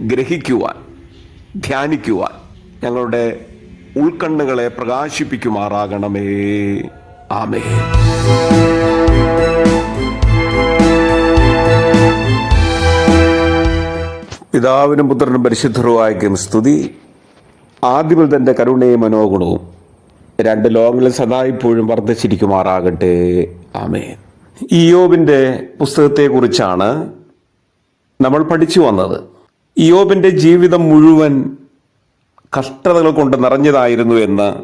ഗ്രഹിക്കുവാൻ ധ്യാനിക്കുവാൻ ഞങ്ങളുടെ ഉൾക്കണ്ണുകളെ പ്രകാശിപ്പിക്കുമാറാകണമേ. ആമേ പിതാവിനും പുത്രനും പരിശുദ്ധരുമായിരിക്കും സ്തുതി. ആദ്യമിൽ തന്റെ കരുണയും മനോഗുണവും രണ്ട് ലോകങ്ങളിൽ സദാ ഇപ്പോഴും വർദ്ധിച്ചിരിക്കുമാറാകട്ടെ. ആമേ ഇയോബിന്റെ പുസ്തകത്തെക്കുറിച്ചാണ് നമ്മൾ പഠിച്ചു വന്നത്. ഇയോബിന്റെ ജീവിതം മുഴുവൻ കഷ്ടതകൾ കൊണ്ട് നിറഞ്ഞതായിരുന്നു എന്ന്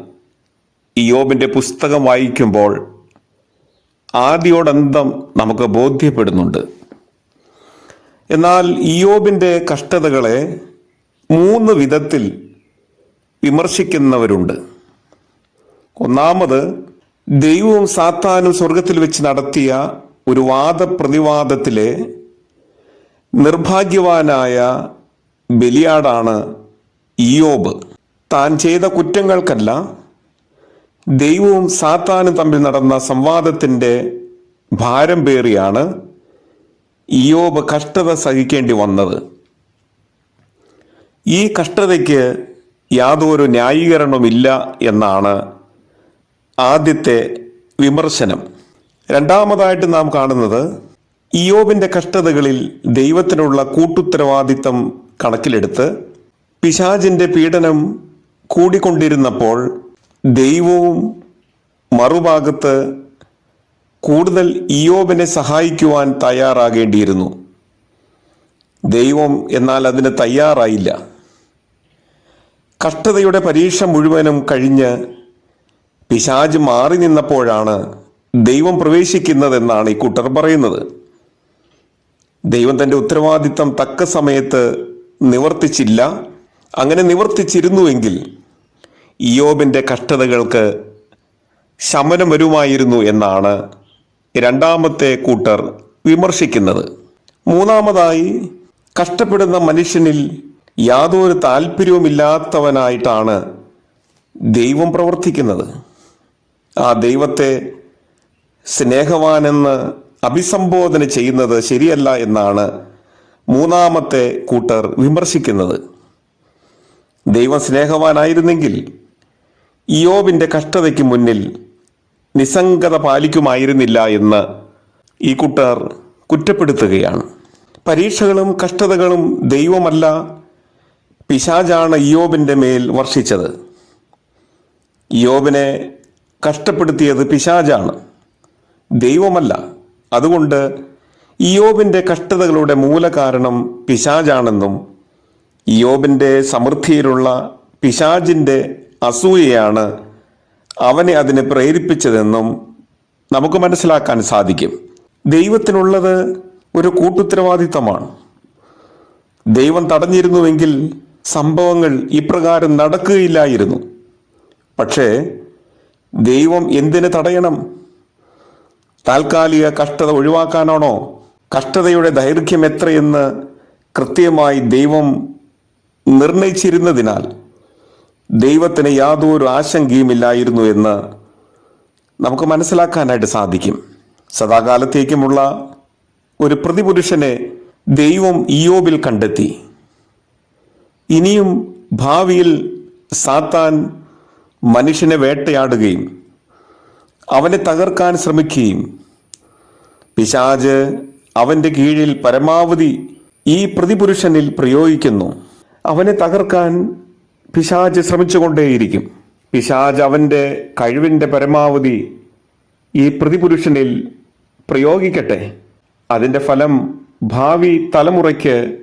ഇയോബിന്റെ പുസ്തകം വായിക്കുമ്പോൾ ആദ്യോടന്തം നമുക്ക് ബോധ്യപ്പെടുന്നുണ്ട്. എന്നാൽ ഇയോബിന്റെ കഷ്ടതകളെ മൂന്ന് വിധത്തിൽ വിമർശിക്കുന്നവരുണ്ട്. ഒന്നാമത് ദൈവവും സാത്താനും സ്വർഗത്തിൽ വെച്ച് നടത്തിയ ഒരു വാദപ്രതിവാദത്തിലെ നിർഭാഗ്യവാനായ ബലിയാടാണ് ഇയോബ് താൻ ചെയ്ത കുറ്റങ്ങൾക്കല്ല ദൈവവും സാത്താനും തമ്മിൽ നടന്ന സംവാദത്തിന്റെ ഭാരം പേറിയാണ് ഇയോബ് കഷ്ടത സഹിക്കേണ്ടി വന്നത്. ഈ കഷ്ടതയ്ക്ക് യാതൊരു ന്യായീകരണവുമില്ല എന്നാണ് ആദ്യത്തെ വിമർശനം. രണ്ടാമതായിട്ട് നാം കാണുന്നത് ഇയോബിന്റെ കഷ്ടതകളിൽ ദൈവത്തിനുള്ള കൂട്ടുത്തരവാദിത്തം കണക്കിലെടുത്ത് പിശാചിന്റെ പീഡനം കൂടിക്കൊണ്ടിരുന്നപ്പോൾ ദൈവവും മറുഭാഗത്ത് കൂടുതൽ ഇയോബിനെ സഹായിക്കുവാൻ തയ്യാറാകേണ്ടിയിരുന്നു. ദൈവം എന്നാൽ അതിന് തയ്യാറായില്ല. കഷ്ടതയുടെ പരീക്ഷ മുഴുവനും കഴിഞ്ഞ് പിശാജ് മാറി നിന്നപ്പോഴാണ് ദൈവം പ്രവേശിക്കുന്നതെന്നാണ് ഈ കൂട്ടർ പറയുന്നത്. ദൈവം തന്റെ ഉത്തരവാദിത്തം തക്ക സമയത്ത് നിവർത്തിച്ചില്ല. അങ്ങനെ നിവർത്തിച്ചിരുന്നുവെങ്കിൽ ഇയോബിന്റെ കഷ്ടതകൾക്ക് ശമനം വരുമായിരുന്നു എന്നാണ് രണ്ടാമത്തെ കൂട്ടർ വിമർശിക്കുന്നത്. മൂന്നാമതായി കഷ്ടപ്പെടുന്ന മനുഷ്യനിൽ യാതൊരു താല്പര്യവുമില്ലാത്തവനായിട്ടാണ് ദൈവം പ്രവർത്തിക്കുന്നത്. ആ ദൈവത്തെ സ്നേഹവാനെന്ന് അഭിസംബോധന ചെയ്യുന്നത് ശരിയല്ല എന്നാണ് മൂന്നാമത്തെ കൂട്ടർ വിമർശിക്കുന്നത്. ദൈവം സ്നേഹവാനായിരുന്നെങ്കിൽ ഇയോബിന്റെ കഷ്ടതയ്ക്ക് മുന്നിൽ നിസ്സംഗത പാലിക്കുമായിരുന്നില്ല എന്ന് ഈ കൂട്ടർ കുറ്റപ്പെടുത്തുകയാണ്. പരീക്ഷകളും കഷ്ടതകളും ദൈവമല്ല പിശാജാണ് ഇയോബിന്റെ മേൽ വർഷിച്ചത്. ഇയോബിനെ കഷ്ടപ്പെടുത്തിയത് പിശാജാണ് ദൈവമല്ല. അതുകൊണ്ട് ഇയോബിന്റെ കഷ്ടതകളുടെ മൂലകാരണം പിശാജാണെന്നും ഇയോബിന്റെ സമൃദ്ധിയിലുള്ള പിശാജിന്റെ അസൂയയാണ് അവനെ അതിനെ പ്രേരിപ്പിച്ചതെന്നും നമുക്ക് മനസ്സിലാക്കാൻ സാധിക്കും. ദൈവത്തിനുള്ളത് ഒരു കൂട്ടുത്തരവാദിത്തമാണ്. ദൈവം തടഞ്ഞിരുന്നുവെങ്കിൽ സംഭവങ്ങൾ ഇപ്രകാരം നടക്കുകയില്ലായിരുന്നു. പക്ഷേ ദൈവം എന്തിന് തടയണം? താൽക്കാലിക കഷ്ടത ഒഴിവാക്കാനാണോ കഷ്ടതയുടെ ദൈർഘ്യം എത്രയെന്ന് കൃത്യമായി ദൈവം നിർണയിച്ചിരുന്നതിനാൽ ദൈവത്തിന് യാതൊരു ആശങ്കയുമില്ലായിരുന്നു എന്ന് നമുക്ക് മനസ്സിലാക്കാനായിട്ട് സാധിക്കും. സദാകാലത്തേക്കുമുള്ള ഒരു പ്രതിപുരുഷനെ ദൈവം ഇയോബിൽ കണ്ടെത്തി. ഇനിയും ഭാവിയിൽ സാത്താൻ മനുഷ്യനെ വേട്ടയാടുകയും അവനെ തകർക്കാൻ ശ്രമിക്കുകയും പിശാജ് അവന്റെ കീഴിൽ പരമാവധി ഈ പ്രതിപുരുഷനിൽ പ്രയോഗിക്കുന്നു. അവനെ തകർക്കാൻ പിശാജ് ശ്രമിച്ചുകൊണ്ടേയിരിക്കും. പിശാജ് അവന്റെ കഴിവിന്റെ പരമാവധി ഈ പ്രതിപുരുഷനിൽ പ്രയോഗിക്കട്ടെ. അതിന്റെ ഫലം ഭാവി തലമുറയ്ക്ക്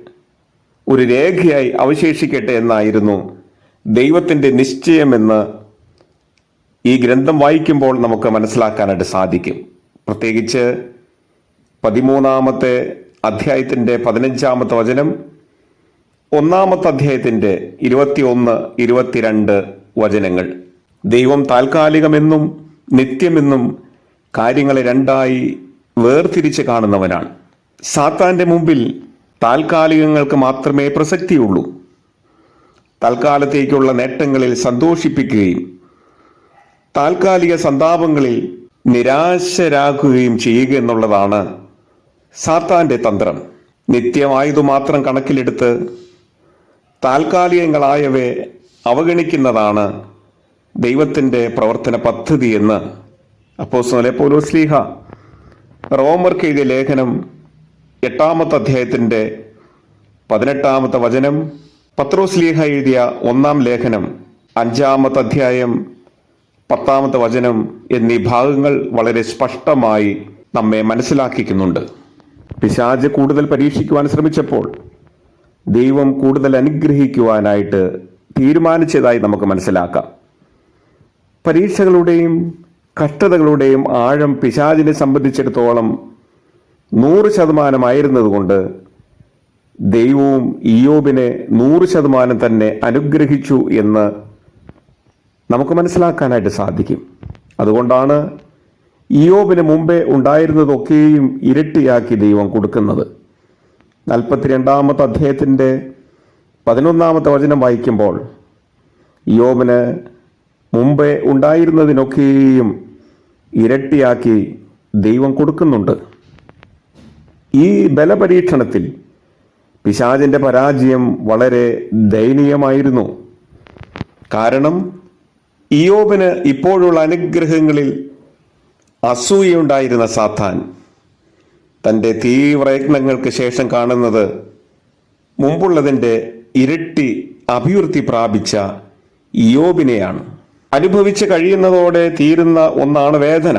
ഒരു രേഖയായി അവശേഷിക്കട്ടെ എന്നായിരുന്നു ദൈവത്തിന്റെ നിശ്ചയമെന്ന് ഈ ഗ്രന്ഥം വായിക്കുമ്പോൾ നമുക്ക് മനസ്സിലാക്കാനായിട്ട് സാധിക്കും. പ്രത്യേകിച്ച് പതിമൂന്നാമത്തെ അധ്യായത്തിന്റെ പതിനഞ്ചാമത്തെ വചനം ഒന്നാമത്തെ അധ്യായത്തിന്റെ ഇരുപത്തിയൊന്ന് ഇരുപത്തിരണ്ട് വചനങ്ങൾ. ദൈവം താൽക്കാലികമെന്നും നിത്യമെന്നും കാര്യങ്ങളെ രണ്ടായി വേർതിരിച്ച് കാണുന്നവനാണ്. സാത്താന്റെ മുമ്പിൽ താൽക്കാലികങ്ങൾക്ക് മാത്രമേ പ്രസക്തിയുള്ളൂ. തൽക്കാലത്തേക്കുള്ള നേട്ടങ്ങളിൽ സന്തോഷിപ്പിക്കുകയും താൽക്കാലിക സന്താപങ്ങളിൽ നിരാശരാക്കുകയും ചെയ്യുക എന്നുള്ളതാണ് സാത്താന്റെ തന്ത്രം. നിത്യമായതു മാത്രം കണക്കിലെടുത്ത് താൽക്കാലികങ്ങളായവയെ അവഗണിക്കുന്നതാണ് ദൈവത്തിന്റെ പ്രവർത്തന പദ്ധതി എന്ന് അപ്പോസ്തലനെ പൗലോസ്ലീഹ റോമർക്ക് എഴുതിയ ലേഖനം എട്ടാമത്തെ അധ്യായത്തിന്റെ പതിനെട്ടാമത്തെ വചനം പത്രോസ്ലീഹ എഴുതിയ ഒന്നാം ലേഖനം അഞ്ചാമത്തെ അധ്യായം പത്താമത്തെ വചനം എന്നീ ഭാഗങ്ങൾ വളരെ സ്പഷ്ടമായി നമ്മെ മനസ്സിലാക്കിക്കുന്നുണ്ട്. പിശാജ് കൂടുതൽ പരീക്ഷിക്കുവാൻ ശ്രമിച്ചപ്പോൾ ദൈവം കൂടുതൽ അനുഗ്രഹിക്കുവാനായിട്ട് തീരുമാനിച്ചതായി നമുക്ക് മനസ്സിലാക്കാം. പരീക്ഷകളുടെയും കഷ്ടതകളുടെയും ആഴം പിശാജിനെ സംബന്ധിച്ചിടത്തോളം നൂറ് ശതമാനമായിരുന്നതുകൊണ്ട് ദൈവവും ഇയോബിനെ നൂറ് ശതമാനം തന്നെ അനുഗ്രഹിച്ചു എന്ന് നമുക്ക് മനസ്സിലാക്കാനായിട്ട് സാധിക്കും. അതുകൊണ്ടാണ് ഇയോബിന് മുമ്പേ ഉണ്ടായിരുന്നതൊക്കെയും ഇരട്ടിയാക്കി ദൈവം കൊടുക്കുന്നത്. നാൽപ്പത്തിരണ്ടാമത്തെ അധ്യായത്തിന്റെ പതിനൊന്നാമത്തെ വചനം വായിക്കുമ്പോൾ യോബിന് മുമ്പേ ഉണ്ടായിരുന്നതിനൊക്കെയും ഇരട്ടിയാക്കി ദൈവം കൊടുക്കുന്നുണ്ട്. ഈ ബലപരീക്ഷണത്തിൽ പിശാചിന്റെ പരാജയം വളരെ ദയനീയമായിരുന്നു. കാരണം ഇയോബിന് ഇപ്പോഴുള്ള അനുഗ്രഹങ്ങളിൽ അസൂയയുണ്ടായിരുന്ന സാത്താൻ തന്റെ തീവ്രയത്നങ്ങൾക്ക് ശേഷം കാണുന്നത് മുമ്പുള്ളതിന്റെ ഇരട്ടി അഭിവൃദ്ധി പ്രാപിച്ച യോബിനെയാണ് അനുഭവിച്ച് കഴിയുന്നതോടെ തീരുന്ന ഒന്നാണ് വേദന.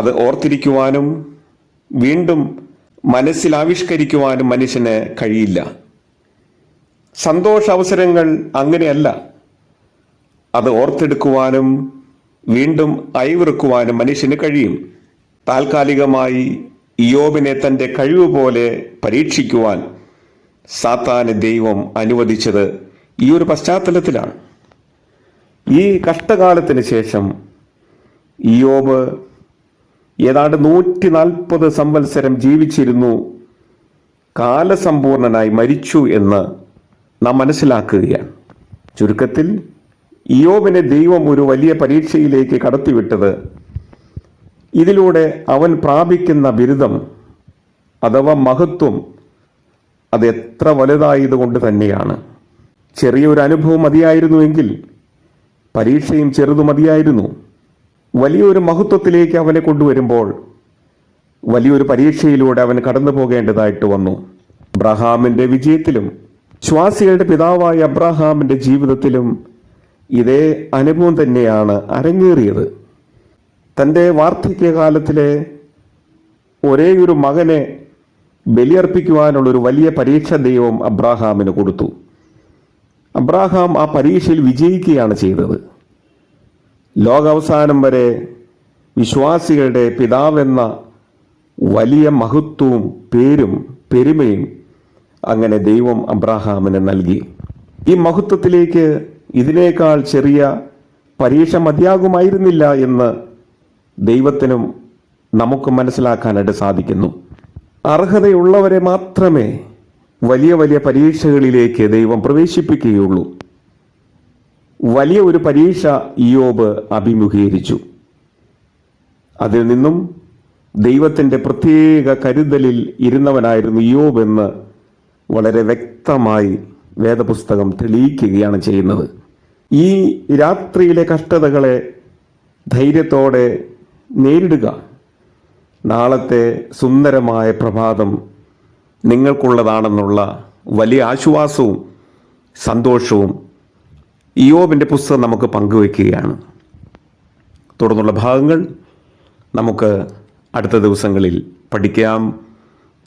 അത് ഓർത്തിരിക്കുവാനും വീണ്ടും മനസ്സിൽ ആവിഷ്കരിക്കുവാനും മനുഷ്യന് കഴിയില്ല. സന്തോഷ അവസരങ്ങൾ അങ്ങനെയല്ല. അത് ഓർത്തെടുക്കുവാനും വീണ്ടും അയവിറുക്കുവാനും മനുഷ്യന് കഴിയും. താൽക്കാലികമായി യോബിനെ തന്റെ കഴിവ് പോലെ പരീക്ഷിക്കുവാൻ സാത്താന് ദൈവം അനുവദിച്ചത് ഈ ഒരു പശ്ചാത്തലത്തിലാണ്. ഈ കഷ്ടകാലത്തിന് ശേഷം യോബ് ഏതാണ്ട് നൂറ്റി നാൽപ്പത് സംവത്സരം ജീവിച്ചിരുന്നു. കാലസമ്പൂർണനായി മരിച്ചു എന്ന് നാം മനസ്സിലാക്കുകയാണ്. ചുരുക്കത്തിൽ ഇയോബിനെ ദൈവം ഒരു വലിയ പരീക്ഷയിലേക്ക് കടത്തിവിട്ടത്. ഇതിലൂടെ അവൻ പ്രാപിക്കുന്ന ബിരുദം അഥവാ മഹത്വം അത് എത്ര വലുതായതുകൊണ്ട് തന്നെയാണ്. ചെറിയൊരു അനുഭവം മതിയായിരുന്നുവെങ്കിൽ പരീക്ഷയും ചെറുതു മതിയായിരുന്നു. വലിയൊരു മഹത്വത്തിലേക്ക് അവനെ കൊണ്ടുവരുമ്പോൾ വലിയൊരു പരീക്ഷയിലൂടെ അവൻ കടന്നു പോകേണ്ടതായിട്ട് വന്നു. അബ്രഹാമിന്റെ വിജയത്തിലും ശ്വാസികളുടെ പിതാവായ അബ്രഹാമിന്റെ ജീവിതത്തിലും ഇതേ അനുഭവം തന്നെയാണ് അരങ്ങേറിയത്. തന്റെ വാർദ്ധക്യകാലത്തിലെ ഒരേയൊരു മകനെ ബലിയർപ്പിക്കുവാനുള്ളൊരു വലിയ പരീക്ഷ ദൈവം അബ്രാഹാമിന് കൊടുത്തു. അബ്രാഹാം ആ പരീക്ഷയിൽ വിജയിക്കുകയാണ് ചെയ്തത്. ലോകാവസാനം വരെ വിശ്വാസികളുടെ പിതാവെന്ന വലിയ മഹത്വവും പേരും പെരുമയും അങ്ങനെ ദൈവം അബ്രാഹാമിന് നൽകി. ഈ മഹത്വത്തിലേക്ക് ഇതിനേക്കാൾ ചെറിയ പരീക്ഷ മതിയാകുമായിരുന്നില്ല എന്ന് ദൈവത്തിനും നമുക്ക് മനസ്സിലാക്കാനായിട്ട് സാധിക്കുന്നു. അർഹതയുള്ളവരെ മാത്രമേ വലിയ വലിയ പരീക്ഷകളിലേക്ക് ദൈവം പ്രവേശിപ്പിക്കുകയുള്ളൂ. വലിയ ഒരു പരീക്ഷ ഇയോബ് അഭിമുഖീകരിച്ചു. അതിൽ നിന്നും ദൈവത്തിന്റെ പ്രത്യേക കരുതലിൽ ഇരുന്നവനായിരുന്നു യോബ് എന്ന് വളരെ വ്യക്തമായി വേദപുസ്തകം തെളിയിക്കുകയാണ് ചെയ്യുന്നത്. ഈ രാത്രിയിലെ കഷ്ടതകളെ ധൈര്യത്തോടെ നേരിടുക. നാളത്തെ സുന്ദരമായ പ്രഭാതം നിങ്ങൾക്കുള്ളതാണെന്നുള്ള വലിയ ആശ്വാസവും സന്തോഷവും ഇയോബിന്റെ പുസ്തകം നമുക്ക് പങ്കുവയ്ക്കുകയാണ്. തുടർന്നുള്ള ഭാഗങ്ങൾ നമുക്ക് അടുത്ത ദിവസങ്ങളിൽ പഠിക്കാം.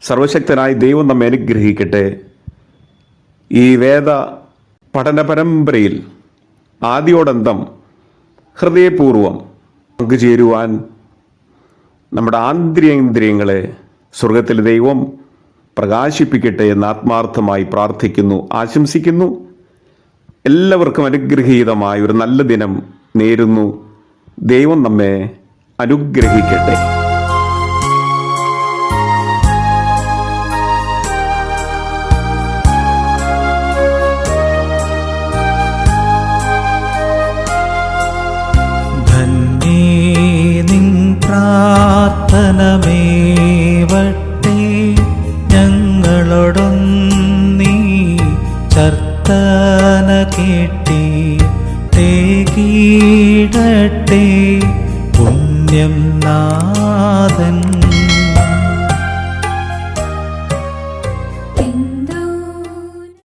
സർവശക്തനായ ദൈവം നമ്മെ അനുഗ്രഹിക്കട്ടെ. ഈ വേദ പഠന പരമ്പരയിൽ ആദ്യോടന്തം ഹൃദയപൂർവം പങ്കുചേരുവാൻ നമ്മുടെ ആന്തരികേന്ദ്രിയങ്ങളെ സ്വർഗത്തിലെ ദൈവം പ്രകാശിപ്പിക്കട്ടെ എന്ന് ആത്മാർത്ഥമായി പ്രാർത്ഥിക്കുന്നു ആശംസിക്കുന്നു. എല്ലാവർക്കും അനുഗ്രഹീതമായ ഒരു നല്ല ദിനം നേരുന്നു. ദൈവം നമ്മെ അനുഗ്രഹിക്കട്ടെ. പ്രാർത്ഥനമേവട്ടെ ഞങ്ങളോടൊന്നീ ചർത്തന കേട്ടി.